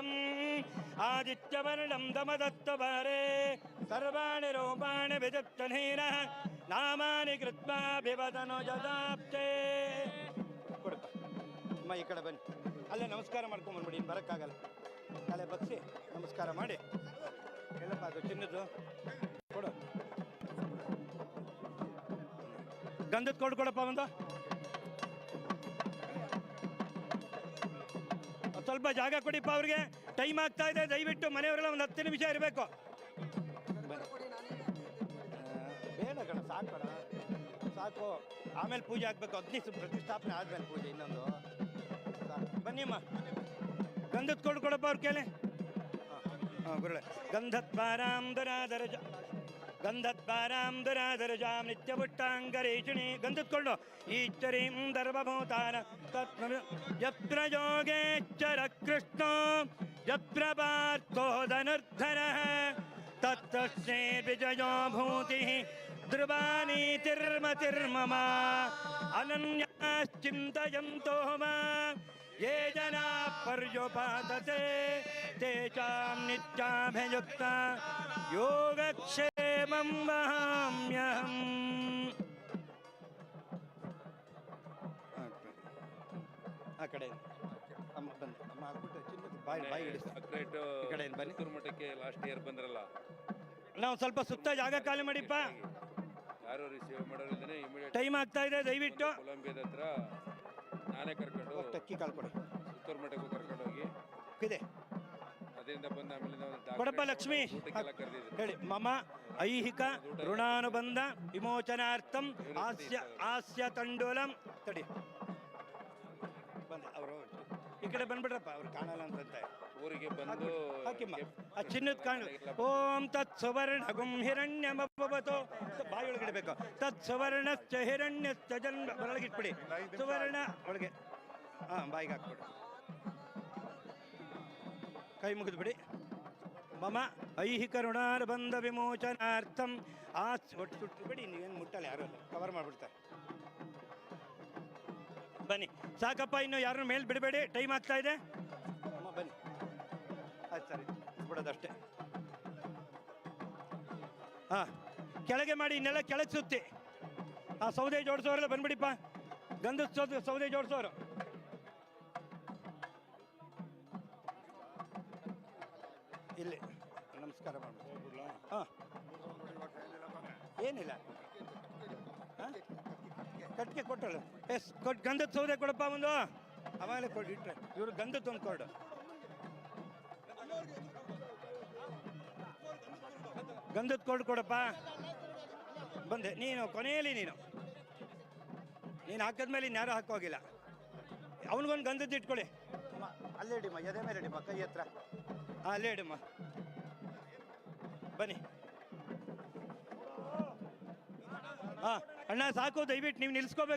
ಶುಭಂ ದಮದತ್ತ ದಮದತ್ತಭಾರೆ ಸರ್ವಾಣಿ ರೂಪಾಣಿ ವಿದತ್ತನೇನ ನಾಮಾನಿ ಕೃತ್ವಾಭಿವದನು ಜದಾಪ್ತೆ ಕೊಡಪ್ಪ ಅಮ್ಮ ಈ ಕಡೆ ಬನ್ನಿ ಅಲ್ಲೇ ನಮಸ್ಕಾರ ಮಾಡ್ಕೊಂಬಂದ್ಬಿಡಿ ಇನ್ನು ಬರೋಕ್ಕಾಗಲ್ಲ ತಲೆ ಬಗ್ಸಿ ನಮಸ್ಕಾರ ಮಾಡಿ ಎಲ್ಲಪ್ಪ ಅದು ಚಿನ್ನದ್ದು ಕೊಡು ಗಂಧದ ಕೊಡು ಕೊಡಪ್ಪ ಒಂದು ಸ್ವಲ್ಪ ಜಾಗ ಕೊಡಿಪ್ಪ ಅವ್ರಿಗೆ. ಟೈಮ್ ಆಗ್ತಾ ಇದೆ, ದಯವಿಟ್ಟು ಮನೆಯವರೆಲ್ಲ ಒಂದು ಹತ್ತು ನಿಮಿಷ ಇರಬೇಕು. ಸಾಕು ಆಮೇಲೆ ಪೂಜೆ ಆಗಬೇಕು. ಅಗ್ನಿ ಪ್ರತಿಷ್ಠಾಪನೆ ಆದ್ಮೇಲೆ ಪೂಜೆ ಇನ್ನೊಂದು. ಬನ್ನಿಮ್ಮ ಗಂಧದ ಕೊಡು ಕೊಡಪ್ಪ ಅವ್ರ ಕೇಳಿ. ಹಾಂ ಗುರುಳೆ. ಗಂಧದ್ವಾರಾಂ ದುರಾದರಜ ಗಂಧದ್ವಾರಾಂ ದುರಾದರಜಾಂ ನಿತ್ಯಪುಟ್ಟಾಂಗರೇಷಿಣಿ ಗಂಧದ್ಕೊಂಡು ಈಶ್ವರೀಂ ದರ್ಭಭೂತಾನ ತತ್ಮ ಯತ್ರ ಯೋಗೇಶ್ವರ ಕೃಷ್ಣ ಯತ್ರ ಪಾರ್ಥೋ ಧನುರ್ಧರಃ ತತ್ತಸ್ಮೈ ವಿಜಯೋ ಭೂತಿ ಧ್ರುವಾನೀತಿರ್ಮತಿರ್ಮಮ ಅನನ್ಯಾಶ್ಚಿಂತಯಂತೋ ಮಾ ये जना पर्युपादते तेषां नित्याभियुक्त योगक्षेमं वहाम्यहम् ಆ ಕಡೆ ಅಮ್ಮ ಬಂದು ಅಮ್ಮ ಹಾಕ್ಬಿಟ್ಟು ಚಿನ್ನದ ಬಾಯಿ ಬಾಯಿ ಹಿಡಿಸ್ತಾ ಸಕ್ರೇಟ್ ಈ ಕಡೆ ಏನ್ ಬನ್ನಿ. ಪುತ್ತೂರು ಮಠಕ್ಕೆ ಲಾಸ್ಟ್ ಇಯರ್ ಬಂದ್ರಲ್ಲ ನಾವು ಸ್ವಲ್ಪ ಸುತ್ತ ಜಾಗ ಖಾಲಿ ಮಾಡಿಪ್ಪ ಯಾರು ರಿಸೀವ್ ಮಾಡೋರಿದ್ದಾನೆ ಇಮಿಡಿಯೇಟ್ ಟೈಮ್ ಆಗ್ತಾ ಇದೆ ದಯವಿಟ್ಟು ಕೊಲಂಬಿಯದ ಹತ್ರ ನಾನೇ ಕರ್ಕೊಂಡು ಟಕ್ಕಿ ಕಾಲ್ ಕೊಡಿ. ಪುತ್ತೂರು ಮಠಕ್ಕೆ ಕರ್ಕೊಂಡು ಹೋಗಿ. ಇದೆ ಅದರಿಂದ ಬಂದ ಆಮೇಲೆ ನಾವು ಕೊಡಪ್ಪ ಲಕ್ಷ್ಮಿ. ಊಟಕ್ಕೆಲ್ಲ ಕರೆದಿದ್ರು ಹೇಳಿ ಮಮ ಐಹಿಕ ಋಣಾನುಬಂಧ ವಿಮೋಚನಾರ್ಥಂ ಹಾಸ್ಯ ಹಾಸ್ಯ ತಂಡೋಲಂ. ತಡಿ. ಕಡೆ ಬಂದ್ಬಿಡ್ರಪ್ಪ ಅವ್ರು ಕಾಣಲ್ಲ ಅಂತಂತೆ ಊರಿಗೆ ಬಂದು ಹಾಕಿಮ್ಮ. ಆ ಚಿನ್ನದ ಕಾಣ ಓಂ ತತ್ ಸುವರ್ಣ ಗುಂ ಹಿರಣ್ಯ ಮಬ್ಬತು ಬಾಯಿ ಒಳಗಡೆ ಬೇಕು ತತ್ ಸುವರ್ಣಶ್ಚ ಹಿರಣ್ಯಶ್ಚ ಜನ್ಮ ಒಳಗಿಟ್ಬಿಡಿ ಸುವರ್ಣ ಒಳಗೆ. ಹಾಂ ಬಾಯಿಗೆ ಹಾಕ್ಬಿಡಿ. ಕೈ ಮುಗಿದ್ಬಿಡಿ. ಮಮ ಐಹಿಕ ಋಣಾನುಬಂಧ ವಿಮೋಚನಾರ್ಥಂ. ಆ ಒಟ್ಟು ಬಿಡಿ ನೀವೇನು ಮುಟ್ಟಲ್ಲ ಯಾರು ಕವರ್ ಮಾಡಿಬಿಡ್ತಾರೆ. ಬನ್ನಿ. ಸಾಕಪ್ಪ ಇನ್ನು ಯಾರನ್ನು ಮೇಲೆ ಬಿಡಬೇಡಿ. ಟೈಮ್ ಆಗ್ತಾ ಇದೆ. ಅಮ್ಮ ಬನ್ನಿ. ಆಯ್ತು ಸರಿ. ಬಿಡೋದಷ್ಟೇ. ಹಾಂ ಕೆಳಗೆ ಮಾಡಿ ಇನ್ನೆಲ್ಲ ಕೆಳಗೆ ಸುತ್ತಿ. ಆ ಸೌದೆ ಜೋಡಿಸೋರೆಲ್ಲ ಬಂದ್ಬಿಡಿಪ್ಪ. ಗಂಧ ಸೌದೆ ಸೌದೆ ಜೋಡಿಸೋರು. ಇಲ್ಲಿ ನಮಸ್ಕಾರ ಹಾಂ. ಏನಿಲ್ಲ. ಹಾಂ? ಕಟ್ಟಿಗೆ ಕೊಟ್ಟಳು. ಎಸ್ ಕೊಟ್ಟು ಗಂಧದ ಸೌದೆ ಕೊಡಪ್ಪ ಒಂದು. ಆಮೇಲೆ ಕೊಡಿ ಇಟ್ಟರೆ ಇವರು ಗಂಧದ ಒಂದು ಕೊಡು. ಗಂಧದ ಕೊಡು ಕೊಡಪ್ಪ. ಬಂದೆ. ನೀನು ಕೊನೆಯಲ್ಲಿ ನೀನು. ನೀನು ಹಾಕಿದ್ಮೇಲೆ ಇನ್ಯಾರು ಹಾಕೋಗಿಲ್ಲ. ಅವನಿಗೊಂದು ಗಂಧದ್ದು ಇಟ್ಕೊಳ್ಳಿ. ಅಲ್ಲೇ ಇಡಿಮ್ಮ ಎದೆ ಮೇಲೆ ಇಡಿಮ್ಮ ಕೈ ಹತ್ರ. ಹಾಂ ಅಲ್ಲೇ ಇಡಿಮ್ಮ ಬನ್ನಿ. ಹಾಂ. ಅಣ್ಣ ಸಾಕು ದಯವಿಟ್ಟು ನೀವು ನಿಲ್ಸ್ಕೋಬೇಕು